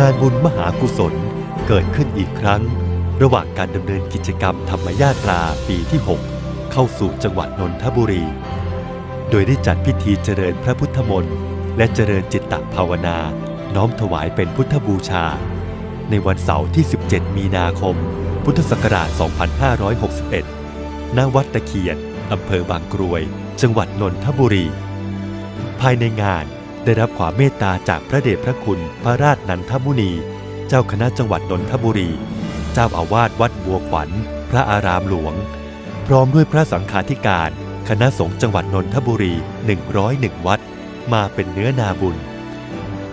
งานบุญมหากุศลเกิดขึ้นอีกครั้ง ระหว่างการดำเนินกิจกรรมธรรมญาตราปีที่ 6 เข้าสู่จังหวัดนนทบุรี โดยได้จัดพิธีเจริญพระพุทธมนต์และเจริญจิตตภาวนา น้อมถวายเป็นพุทธบูชา ในวันเสาร์ที่ 17 มีนาคม พุทธศักราช 2561 ณ วัดตะเคียนอำเภอบางกรวย จังหวัดนนทบุรี ภายในงาน ได้รับความเมตตาจากพระเดชพระคุณพระราชนันทมุนี เจ้าคณะจังหวัดนนทบุรี เจ้าอาวาสวัดบัวขวัญ พระอารามหลวง พร้อมด้วยพระสังฆาธิการ คณะสงฆ์จังหวัดนนทบุรี 101 วัด มาเป็นเนื้อนาบุญ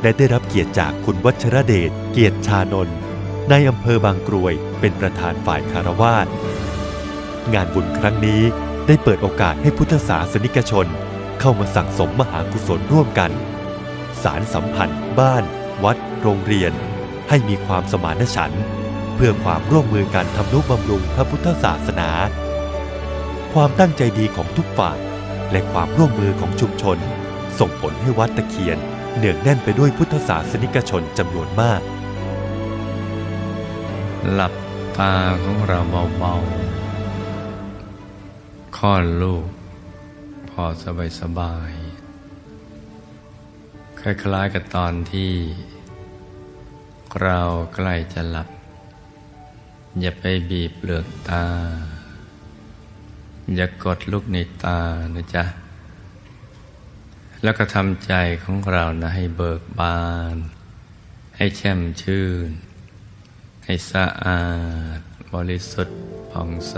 และได้รับเกียรติจากคุณวัชรเดช เกียรติชานนท์ในอำเภอบางกรวย เป็นประธานฝ่ายคารวาสงานบุญครั้งนี้ได้เปิดโอกาสให้พุทธศาสนิกชน เข้ามาสั่งสมมหากุศลร่วมกัน สารสัมพันธ์ บ้าน วัด โรงเรียน ให้มีความสมานฉันท์เพื่อความร่วมมือกันทำนุบำรุงพระพุทธศาสนา ความตั้งใจดีของทุกฝ่ายและความร่วมมือของชุมชน ส่งผลให้วัดตะเคียนเหนืองแน่นไปด้วยพุทธศาสนิกชนจำนวนมาก หลับตาของเราเบาๆคลอดลูก พอสบายสบายๆ คล้ายๆกับตอนที่ เราใกล้จะหลับ อย่าไปบีบเปลือกตา อย่ากดลูกในตานะจ๊ะ แล้วก็ทำใจของเรานะให้เบิกบาน ให้แช่มชื่น ให้สะอาด บริสุทธิ์ผ่องใส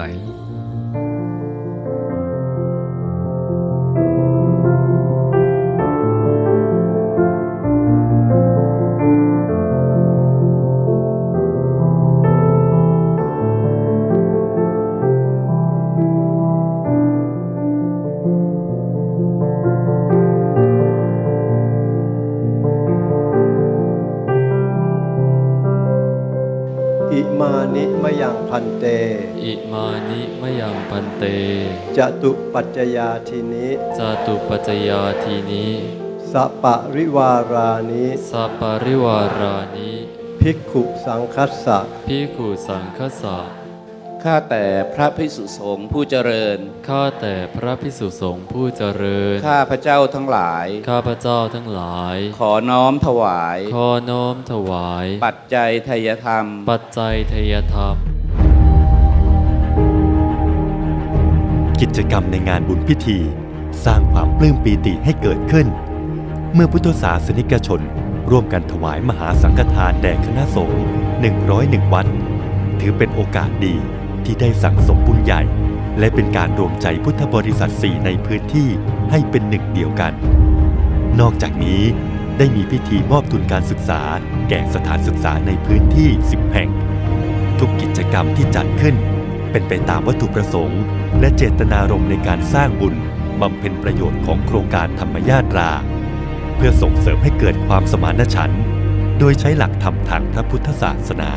จตุปัจจยาทินิจาตุปัจจยาทีนี้สะปะริวารานิสัปปาริวารานิภิกขุสังคัสสะพิกขุสังคสะข้าแต่พระภิกษุสงฆ์ผู้เจริญ ข้าแต่พระพิสุสงฆ์ผู้เจริญ ข้าพระเจ้าทั้งหลาย ข้าพระเจ้าทั้งหลาย ขอน้อมถวาย ขอน้อมถวาย ปัจจัยทายธรรม ปัจจัยทยธรรม กิจกรรมในงานบุญพิธี สร้างความปลื้มปีติให้เกิดขึ้น เมื่อพุทธศาสนิกชน ร่วมกันถวายมหาสังฆทานแด่คณะสงฆ์101 วัด ถือเป็นโอกาสดีที่ได้สั่งสมบุญใหญ่ และเป็นการรวมใจพุทธบริษัทสี่ในพื้นที่ให้เป็นหนึ่งเดียวกัน นอกจากนี้ได้มีพิธีมอบทุนการศึกษา แก่สถานศึกษาในพื้นที่ 10 แห่ง ทุกกิจกรรมที่จัดขึ้น เป็นไปตามวัตถุประสงค์ และเจตนารมณ์ในการสร้างบุญบำเพ็ญประโยชน์ของโครงการธรรมญาตรา เพื่อส่งเสริมให้เกิดความสมานฉันท์โดยใช้หลักธรรมทางพระพุทธศาสนา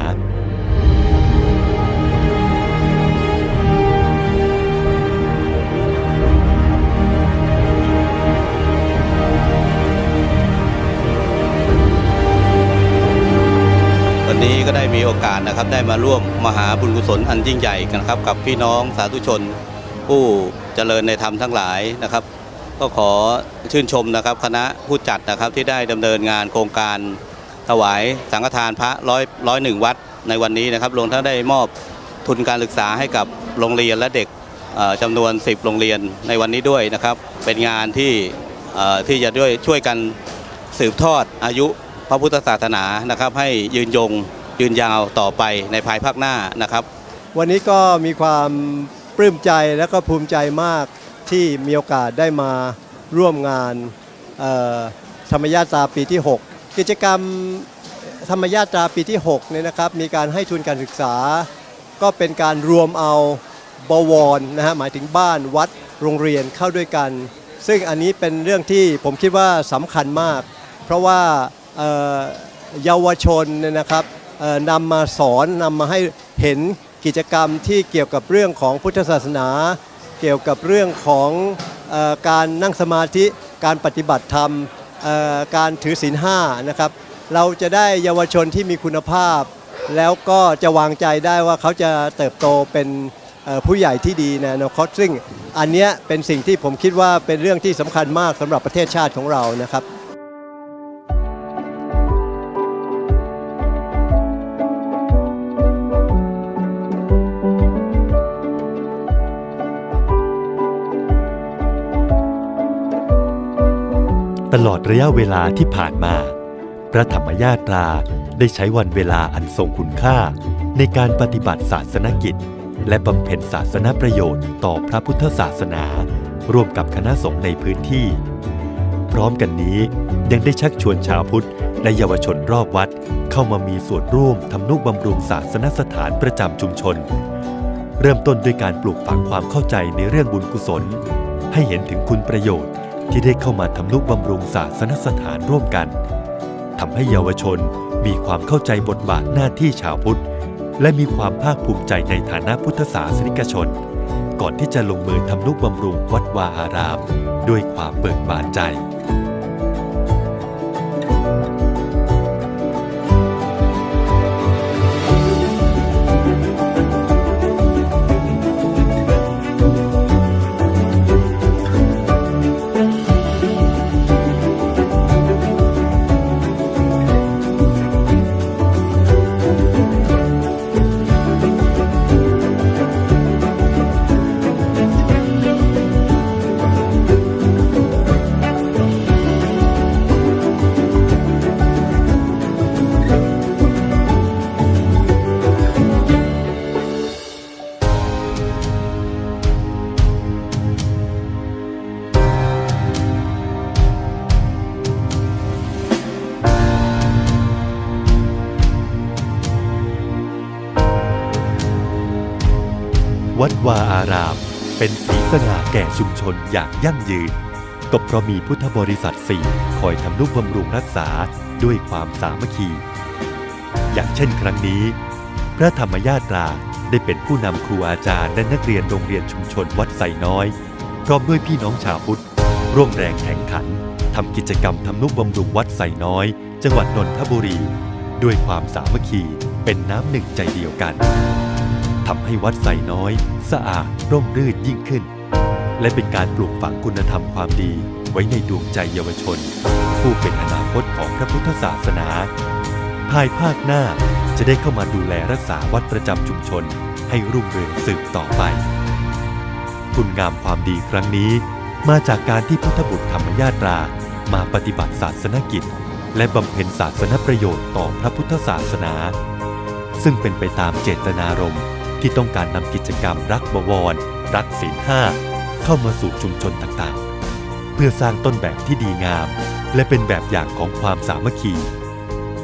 นนี้ก็ได้มีโอกาสนะครับได้มาร่วมมหาบุญกุศลอันยิ่งใหญ่กันครับ กับพี่น้องสาธุชน ผู้เจริญในธรรมทั้งหลายนะครับ ก็ขอชื่นชมนะครับ คณะผู้จัดนะครับที่ได้ดำเนินงานโครงการถวายสังฆทานพระร้อยร้อยหนึ่งวัดในวันนี้นะครับรวมทั้งได้มอบทุนการศึกษาให้กับโรงเรียนและเด็กเอ่อจำนวน 10 โรงเรียนในวันนี้ด้วยนะครับ เป็นงานที่ที่จะด้วยช่วยกันสืบทอดอายุ ระพุทธศาสนานะครับ ให้ยืนยงยืนยาวต่อไปในภายภาคหน้านะครับ วันนี้ก็มีความปลื้มใจและก็ภูมิใจมากที่มีโอกาสได้มาร่วมงานธรรมญาตราปีที่ 6 กิจกรรมธรรมญาตราปีที่6เนี่ยนะครับมีการให้ทุนการศึกษา ก็เป็นการรวมเอาบวรนะฮะหมายถึงบ้านวัดโรงเรียนเข้าด้วยกัน ซึ่งอันนี้เป็นเรื่องที่ผมคิดว่าสำคัญมาก เพราะว่า เยาวชนเนี่ยนะครับนำมาสอนนำมาให้เห็นกิจกรรมที่เกี่ยวกับเรื่องของพุทธศาสนา เกี่ยวกับเรื่องของอการนั่งสมาธิการปฏิบัติธรรมการถือศีลห้านะครับ เราจะได้เยาวชนที่มีคุณภาพ แล้วก็จะวางใจได้ว่าเขาจะเติบโตเป็นผู้ใหญ่ที่ดีในอนาคตซึ่งอันเนี้ยเป็นสิ่งที่ผมคิดว่าเป็นเรื่องที่สำคัญมากสำหรับประเทศชาติของเรานะครับ ตลอดระยะเวลาที่ผ่านมา พระธรรมญาตราได้ใช้วันเวลาอันทรงคุณค่า ในการปฏิบัติศาสนกิจ และบำเพ็ญศาสนประโยชน์ต่อพระพุทธศาสนา ร่วมกับคณะสงฆ์ในพื้นที่ พร้อมกันนี้ยังได้ชักชวนชาวพุทธและเยาวชนรอบวัดเข้ามามีส่วนร่วมทำนุบำรุงศาสนสถานประจำชุมชน เริ่มต้นด้วยการปลูกฝังความเข้าใจในเรื่องบุญกุศล ให้เห็นถึงคุณประโยชน์ ที่ได้เข้ามาทำนุบำรุงศาสนสถานร่วมกันทำให้เยาวชนมีความเข้าใจบทบาทหน้าที่ชาวพุทธ และมีความภาคภูมิใจในฐานะพุทธศาสนิกชน ก่อนที่จะลงมือทำนุบำรุงวัดวาอาราม ด้วยความเบิกบานใจ สีสง่าแก่ชุมชนอย่างยั่งยืน ก็เพราะมีพุทธบริษัทสี่คอยทำนุบำรุงรักษาด้วยความสามัคคี อย่างเช่นครั้งนี้ พระธรรมญาตราได้เป็นผู้นำครูอาจารย์และนักเรียนโรงเรียนชุมชนวัดไซน้อย พร้อมด้วยพี่น้องชาวพุทธ ร่วมแรงแข่งขันทำกิจกรรมทำนุบำรุงวัดไซน้อย จังหวัดนนทบุรี ด้วยความสามัคคีเป็นน้ำหนึ่งใจเดียวกันทำให้วัดไซน้อย สะอาดร่มรื่นยิ่งขึ้น และเป็นการปลูกฝังคุณธรรมความดีไว้ในดวงใจเยาวชน ผู้เป็นอนาคตของพระพุทธศาสนา ภายภาคหน้าจะได้เข้ามาดูแลรักษาวัดประจำชุมชน ให้รุ่งเรืองสืบต่อไป คุณงามความดีครั้งนี้ มาจากการที่พุทธบุตรธรรมญาตรา มาปฏิบัติศาสนกิจ และบำเพ็ญศาสนประโยชน์ต่อพระพุทธศาสนา ซึ่งเป็นไปตามเจตนารมณ์ที่ต้องการนำกิจกรรมรักบวร รักศีลห้า เข้ามาสู่ชุมชนต่างๆ เพื่อสร้างต้นแบบที่ดีงาม และเป็นแบบอย่างของความสามัคคี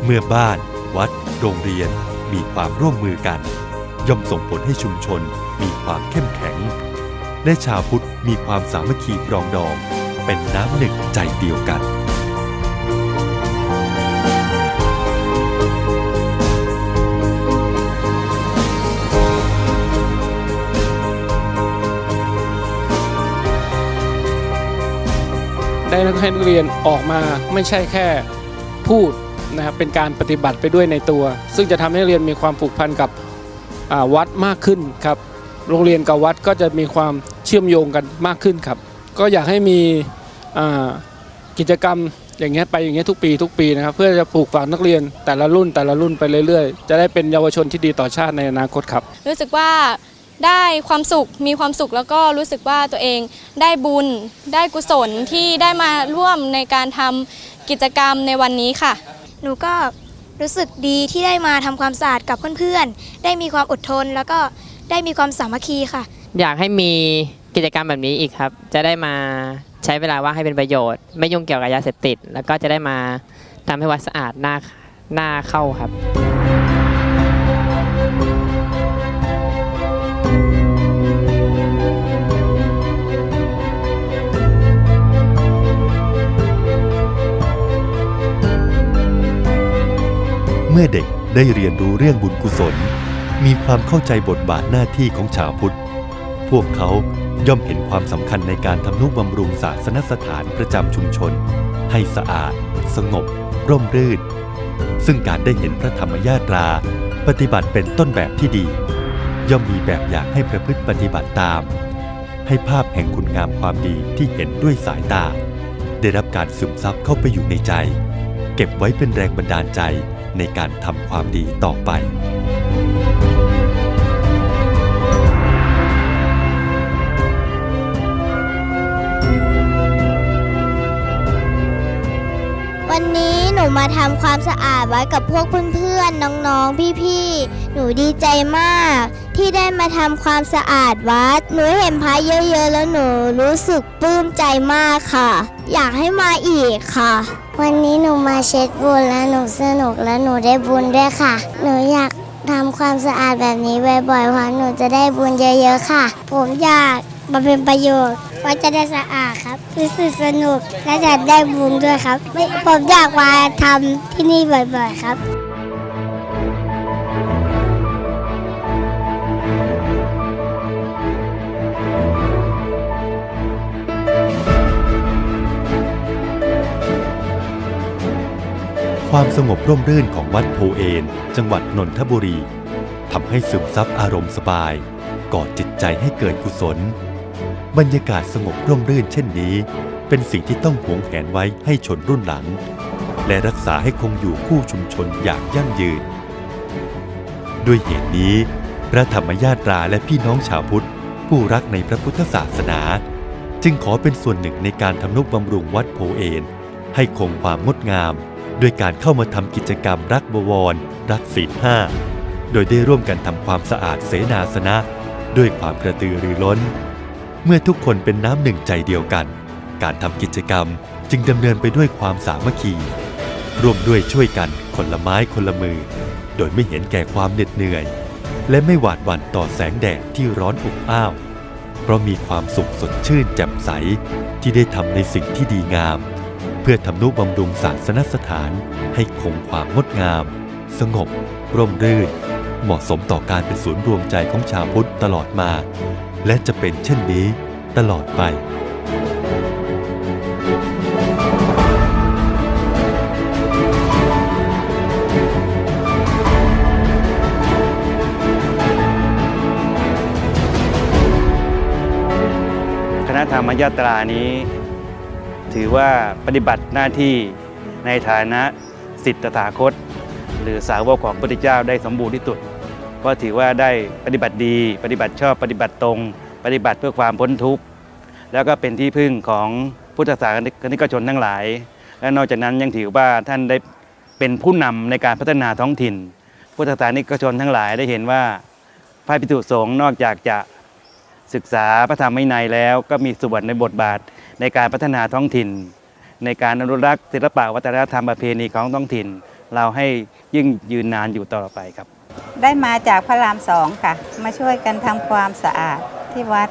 เมื่อบ้าน วัด โรงเรียน มีความร่วมมือกัน ย่อมส่งผลให้ชุมชนมีความเข้มแข็ง และชาวพุทธมีความสามัคคีปรองดอง เป็นน้ำหนึ่งใจเดียวกัน ได้นักให้นักเรียนออกมาไม่ใช่แค่พูดนะครับเป็นการปฏิบัติไปด้วยในตัว ซึ่งจะทำให้นักเรียนมีความผูกพันกับวัดมากขึ้นครับ โรงเรียนกับวัดก็จะมีความเชื่อมโยงกันมากขึ้นครับ ก็อยากให้มีกิจกรรมอย่างเงี้ยไปอย่างเงี้ยทุกปีทุกปีนะครับ เพื่อจะปลูกฝังนักเรียนแต่ละรุ่นแต่ละรุ่นไปเรื่อยๆ จะได้เป็นเยาวชนที่ดีต่อชาติในอนาคตครับ รู้สึกว่า ได้ความสุขมีความสุขแล้วก็รู้สึกว่าตัวเองได้บุญได้กุศลที่ได้มาร่วมในการทำกิจกรรมในวันนี้ค่ะ หนูก็รู้สึกดีที่ได้มาทำความสะอาดกับเพื่อนๆ ได้มีความอดทน แล้วก็ได้มีความสามัคคีค่ะ อยากให้มีกิจกรรมแบบนี้อีกครับ จะได้มาใช้เวลาว่างให้เป็นประโยชน์ ไม่ยุ่งเกี่ยวกับยาเสพติด แล้วก็จะได้มาทำให้วัดสะอาดหน้าหน้าเข้าครับ มื่อเด็กได้เรียนรู้เรื่องบุญกุศล มีความเข้าใจบทบาทหน้าที่ของชาวพุทธ พวกเขาย่อมเห็นความสำคัญในการทำนุบำรุงศาสนสถานประจำชุมชน ให้สะอาด สงบ ร่มรื่น ซึ่งการได้เห็นพระธรรมญาตรา ปฏิบัติเป็นต้นแบบที่ดี ย่อมมีแบบอย่างให้ประพฤติปฏิบัติตาม ให้ภาพแห่งคุณงามความดีที่เห็นด้วยสายตา ได้รับการซึมซับเข้าไปอยู่ในใจ เก็บไว้เป็นแรงบันดาลใจในการทำความดีต่อไป วันนี้หนูมาทำความสะอาดไว้กับพวกเพื่อนๆ น้องๆ พี่ๆ หนูดีใจมาก ที่ได้มาทำความสะอาดวัด หนูเห็นพระเยอะๆ แล้วหนูรู้สึกปลื้มใจมากค่ะ อยากให้มาอีกค่ะ วันนี้หนูมาเช็ดบุญและหนูสนุกและหนูได้บุญด้วยค่ะ หนูอยากทำความสะอาดแบบนี้บ่อยๆเพราะหนูจะได้บุญเยอะๆค่ะ ผมอยากมาเป็นประโยชน์ว่าจะได้สะอาดครับรู้สึกสนุกและจะได้บุญด้วยครับผมอยากมาทำที่นี่บ่อยๆครับ ความสงบร่มรื่นของวัดโพเอนจังหวัดนนทบุรีทำให้ซึมซับอารมณ์สบายก่อจิตใจให้เกิดกุศล บรรยากาศสงบร่มรื่นเช่นนี้ เป็นสิ่งที่ต้องหวงแหนไว้ให้ชนรุ่นหลัง และรักษาให้คงอยู่คู่ชุมชนอย่างยั่งยืน ด้วยเหตุนี้ พระธรรมญาตราและพี่น้องชาวพุทธ ผู้รักในพระพุทธศาสนา จึงขอเป็นส่วนหนึ่งในการทำนุบำรุงวัดโพเอนให้คงความงดงาม ด้วยการเข้ามาทำกิจกรรมรักบวร รักศีลห้า โดยได้ร่วมกันทำความสะอาดเสนาสนะ ด้วยความกระตือรือร้น เมื่อทุกคนเป็นน้ำหนึ่งใจเดียวกัน การทำกิจกรรมจึงดำเนินไปด้วยความสามัคคี ร่วมด้วยช่วยกันคนละไม้คนละมือ โดยไม่เห็นแก่ความเหน็ดเหนื่อย และไม่หวาดหวั่นต่อแสงแดดที่ร้อนอบอ้าว เพราะมีความสุขสดชื่นแจ่มใสที่ได้ทำในสิ่งที่ดีงาม พื่อทำนุบำรุงศาสนสถานให้คงความงดงาม สงบ ร่มรื่น เหมาะสมต่อการเป็นศูนย์รวมใจของชาวพุทธตลอดมา และจะเป็นเช่นนี้ตลอดไปคณะธรรมยาตรานี้ ถือว่าปฏิบัติหน้าที่ในฐานะสิทธิตถาคต หรือสาวกของพระพุทธเจ้าได้สมบูรณ์ที่สุดเพราะถือว่าได้ปฏิบัติดี ปฏิบัติชอบปฏิบัติตรง ปฏิบัติเพื่อความพ้นทุกข์แล้วก็เป็นที่พึ่งของพุทธศาสนิกชนทั้งหลาย และนอกจากนั้นยังถือว่าท่านได้เป็นผู้นำในการพัฒนาท้องถิ่น พุทธศาสนิกชนทั้งหลายได้เห็นว่าพระภิกษุสงฆ์นอกจากจะศึกษาพระธรรมวินัยแล้วก็มีส่วนในบทบาท ในการพัฒนาท้องถิ่น ในการอนุรักษ์ศิลปะวัฒนธรรมประเพณีของท้องถิ่น เราให้ยิ่งยืนนานอยู่ต่อไปครับ ได้มาจากพระรามสองค่ะ มาช่วยกันทำความสะอาดที่วัด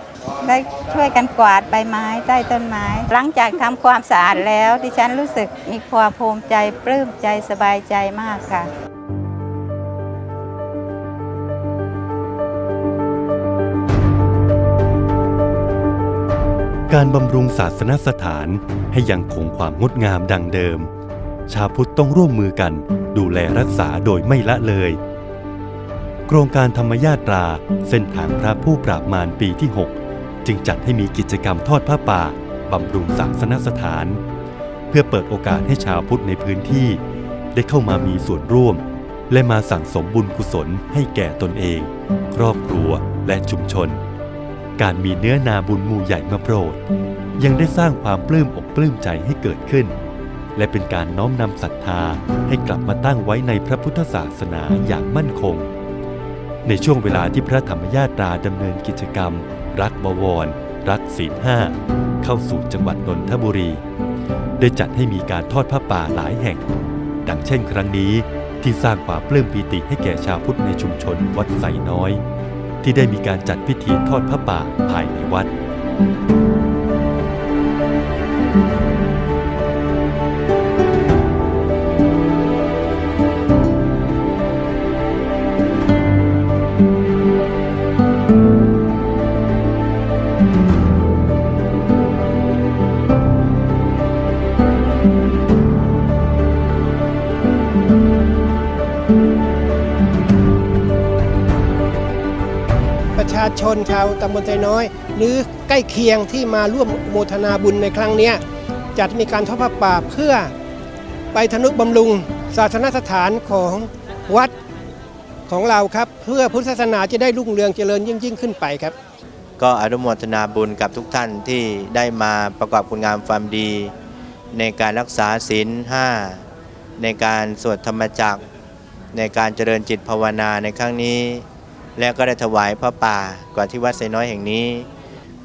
ได้ช่วยกันกวาดใบไม้ใต้ต้นไม้ หลังจากทำความสะอาดแล้ว ดิฉันรู้สึกมีความภูมิใจปลื้มใจสบายใจมากค่ะ การบำรุงศาสนสถานให้ยังคงความงดงามดังเดิม ชาวพุทธต้องร่วมมือกันดูแลรักษาโดยไม่ละเลย โครงการธรรมญาตราเส้นทางพระผู้ปราบมารปีที่ 6 จึงจัดให้มีกิจกรรมทอดผ้าป่าบำรุงศาสนสถาน เพื่อเปิดโอกาสให้ชาวพุทธในพื้นที่ ได้เข้ามามีส่วนร่วม และมาสั่งสมบุญกุศลให้แก่ตนเอง ครอบครัวและชุมชน การมีเนื้อนาบุญหมู่ใหญ่มาโปรด ยังได้สร้างความปลื้มอกปลื้มใจให้เกิดขึ้น และเป็นการน้อมนำศรัทธาให้กลับมาตั้งไว้ในพระพุทธศาสนาอย่างมั่นคง ในช่วงเวลาที่พระธรรมญาตราดำเนินกิจกรรม รักบวร รักศีลห้าเข้าสู่จังหวัดนนทบุรี ได้จัดให้มีการทอดผ้าป่าหลายแห่ง ดังเช่นครั้งนี้ที่สร้างความปลื้มปีติให้แก่ชาวพุทธในชุมชนวัดไสน้อย ที่ได้มีการจัดพิธีทอดพระป่าภายในวัด ชาชนชาวตำบลไซน้อย หรือใกล้เคียงที่มาร่วมโมทนาบุญในครั้งนี้จัดมีการทอดผ้าป่าเพื่อไปทนุบำรุงศาสนสถานของวัดของเราครับ เพื่อพุทธศาสนาจะได้รุ่งเรืองเจริญยิ่งยิ่งขึ้นไปครับ ก็อนุโมทนาบุญกับทุกท่านที่ได้มาประกอบคุณงามความดี ในการรักษาศีลห้าในการสวดธรรมจักร ในการเจริญจิตภาวนาในครั้งนี้ และก็ได้ถวายพระป่ากว่าที่วัดไซน้อยแห่งนี้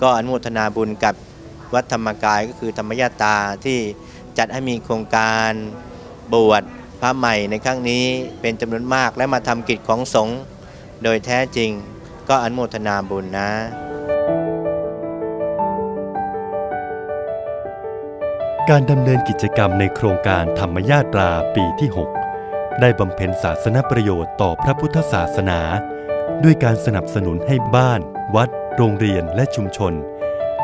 ก็อนุโมทนาบุญกับวัดธรรมกายก็คือธรรมยาตาที่จัดให้มีโครงการบวชพระใหม่ในครั้งนี้เป็นจำนวนมากและมาทำกิจของสงฆ์โดยแท้จริง ก็อนุโมทนาบุญนะการดำเนินกิจกรรมในโครงการธรรมญาตราปีที่ 6 ได้บำเพ็ญศาสนประโยชน์ต่อพระพุทธศาสนา ด้วยการสนับสนุนให้บ้าน วัด โรงเรียนและชุมชน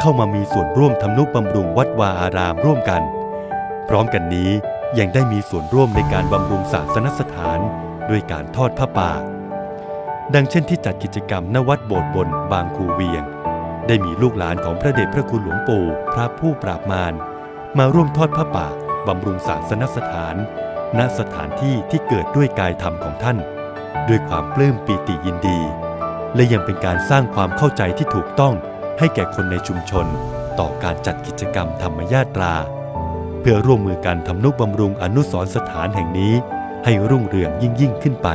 เข้ามามีส่วนร่วมทำนุบำรุงวัดวาอารามร่วมกัน พร้อมกันนี้ยังได้มีส่วนร่วมในการบำรุงศาสนสถานด้วยการทอดผ้าป่า ดังเช่นที่จัดกิจกรรมณวัดโบสถ์บนบางคูเวียง ได้มีลูกหลานของพระเดชพระคุณหลวงปู่พระผู้ปราบมารมาร่วมทอดผ้าป่าบำรุงศาสนสถาน ณสถานที่ที่เกิดด้วยกายธรรมของท่าน ด้วยความปลื้มปีติยินดี และยังเป็นการสร้างความเข้าใจที่ถูกต้องให้แก่คนในชุมชน ต่อการจัดกิจกรรมธรรมญาตรา เพื่อร่วมมือกันทำนุบำรุงอนุสรณ์สถานแห่งนี้ ให้รุ่งเรืองยิ่งยิ่งขึ้นไป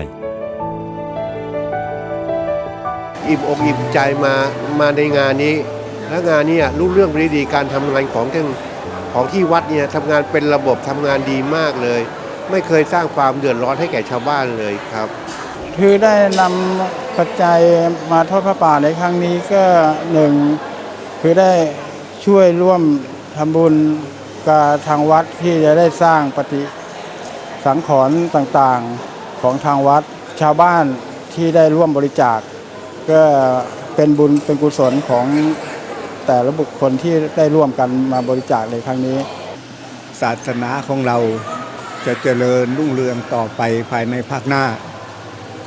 อิ่มอกอิ่มใจมามาในงานนี้ และงานนี้รู้เรื่องดีดีการทำงานของทั้งของที่วัดเนี่ยทำงานเป็นระบบทำงานดีมากเลย ไม่เคยสร้างความเดือดร้อนให้แก่ชาวบ้านเลยครับ คือได้นำปัจจัยมาทอดพระป่าในครั้งนี้ก็หนึ่งคือได้ช่วยร่วมทำบุญกับทางวัดที่จะได้สร้างปฏิสังขรณ์ต่างๆของทางวัดชาวบ้านที่ได้ร่วมบริจาค ก็เป็นบุญเป็นกุศลของแต่ละบุคคลที่ได้ร่วมกันมาบริจาคในครั้งนี้ ศาสนาของเราจะเจริญรุ่งเรืองต่อไปภายในภาคหน้า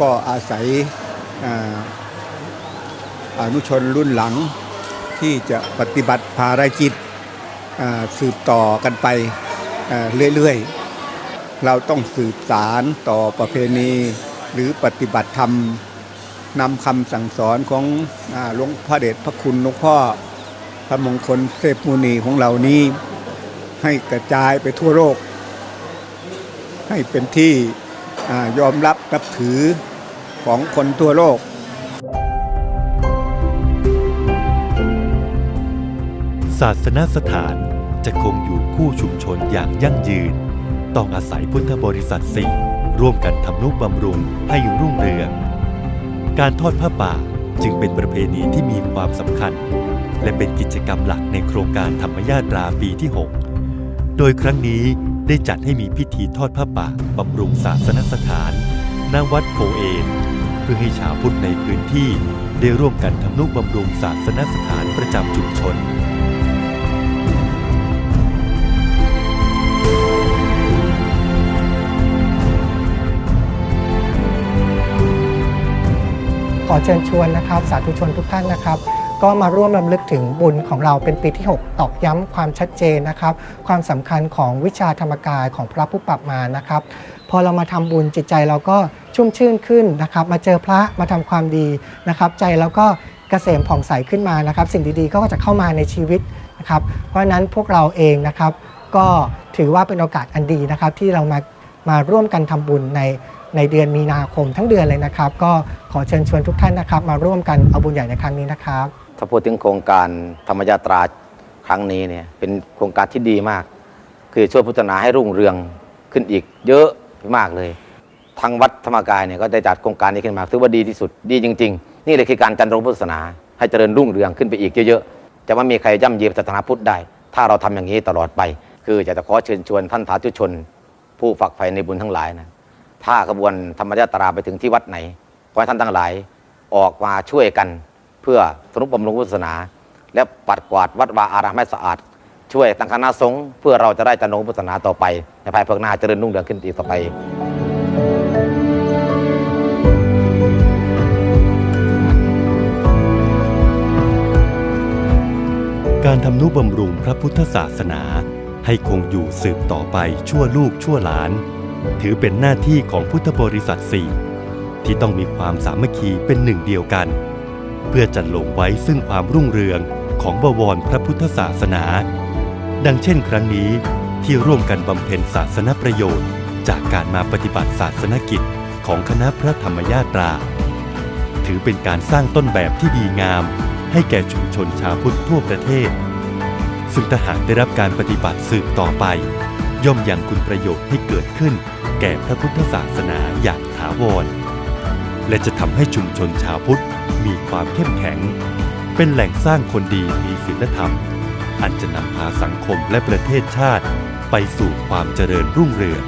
ก็อาศัยอนุชนรุ่นหลังที่จะปฏิบัติภารกิจสืบต่อกันไปเรื่อยๆ เราต้องสืบสารต่อประเพณี หรือปฏิบัติธรรมนำคำสั่งสอนของหลวงพ่อเดชพระคุณหลวงพ่อพระมงคลเทพมุนีของเรานี้ให้กระจายไปทั่วโลกให้เป็นที่ ยอมรับนับถือของคนทั่วโลก ศาสนสถานจะคงอยู่คู่ชุมชนอย่างยั่งยืน ต้องอาศัยพุทธบริษัทสี่ร่วมกันทำนุบำรุงให้รุ่งเรือง การทอดผ้าป่าจึงเป็นประเพณีที่มีความสำคัญ และเป็นกิจกรรมหลักในโครงการธรรมญาตราปีที่ 6 โดยครั้งนี้ ได้จัดให้มีพิธีทอดผ้าป่าบำรุงศาสนสถานณวัดโพเอนเพื่อให้ชาวพุทธในพื้นที่ได้ร่วมกันทำนุบำรุงศาสนสถานประจำชุมชนขอเชิญชวนนะครับ สาธุชนทุกท่านนะครับ ก็มาร่วมรำลึกถึงบุญของเราเป็นปีที่ 6 ตอกย้ำความชัดเจนนะครับ ความสำคัญของวิชาธรรมกายของพระผู้ปรับมานะครับ พอเรามาทำบุญจิตใจเราก็ชุ่มชื่นขึ้นนะครับ มาเจอพระมาทำความดีนะครับ ใจเราก็เกษมผ่องใสขึ้นมานะครับ สิ่งดีๆก็จะเข้ามาในชีวิตนะครับ เพราะฉะนั้นพวกเราเองนะครับ ก็ถือว่าเป็นโอกาสอันดีนะครับ ที่เรามามาร่วมกันทำบุญในในเดือนมีนาคมทั้งเดือนเลยนะครับ ก็ขอเชิญชวนทุกท่านนะครับ มาร่วมกันเอาบุญใหญ่ในครั้งนี้นะครับ ถ้าพูดถึงโครงการธรรมยาตราครั้งนี้เนี่ยเป็นโครงการที่ดีมาก คือช่วยพัฒนาให้รุ่งเรืองขึ้นอีกเยอะมากเลยทางวัดธรรมกายเนี่ยก็ได้จัดโครงการนี้ขึ้นมาถือว่าดีที่สุดดีจริง ๆ นี่เลยคือการจันทรงพุทธศาสนาให้เจริญรุ่งเรืองขึ้นไปอีกเยอะๆจะไม่มีใครย่ำเยียบศาสนาพุทธได้ ถ้าเราทำอย่างนี้ตลอดไป คือจะจะขอเชิญชวนท่านสาธุชน ผู้ฝักใฝ่ในบุญทั้งหลายนะถ้าขบวนธรรมยาตราไปถึงที่วัดไหนขอให้ท่านทั้งหลายออกมาช่วยกัน เพื่อสนุบำรุงพุทธศาสนา และปัดกวาดวัดวาอารามให้สะอาด ช่วยตั้งคณะสงฆ์เพื่อเราจะได้จันงพุทธศาสนาต่อไป ในภายภาคหน้าเจริญรุ่งเรืองขึ้นอีกต่อไปการทำนุบำรุงพระพุทธศาสนา ให้คงอยู่สืบต่อไปชั่วลูกชั่วหลาน ถือเป็นหน้าที่ของพุทธบริษัทสี่ที่ต้องมีความสามัคคีเป็นหนึ่งเดียวกัน เพื่อจัดลงไว้ซึ่งความรุ่งเรืองของบวรพระพุทธศาสนา ดังเช่นครั้งนี้ที่ร่วมกันบำเพ็ญศาสนประโยชน์ จากการมาปฏิบัติศาสนกิจของคณะพระธรรมญาตรา ถือเป็นการสร้างต้นแบบที่ดีงาม ให้แก่ชุมชนชาวพุทธทั่วประเทศ ซึ่งถ้าหากได้รับการปฏิบัติสืบต่อไป ย่อมยังคุณประโยชน์ให้เกิดขึ้น แก่พระพุทธศาสนาอย่างถาวร และจะทำให้ชุมชนชาวพุทธ มีความเข้มแข็ง เป็นแหล่งสร้างคนดีมีศีลธรรม อันจะนำพาสังคมและประเทศชาติ ไปสู่ความเจริญรุ่งเรือง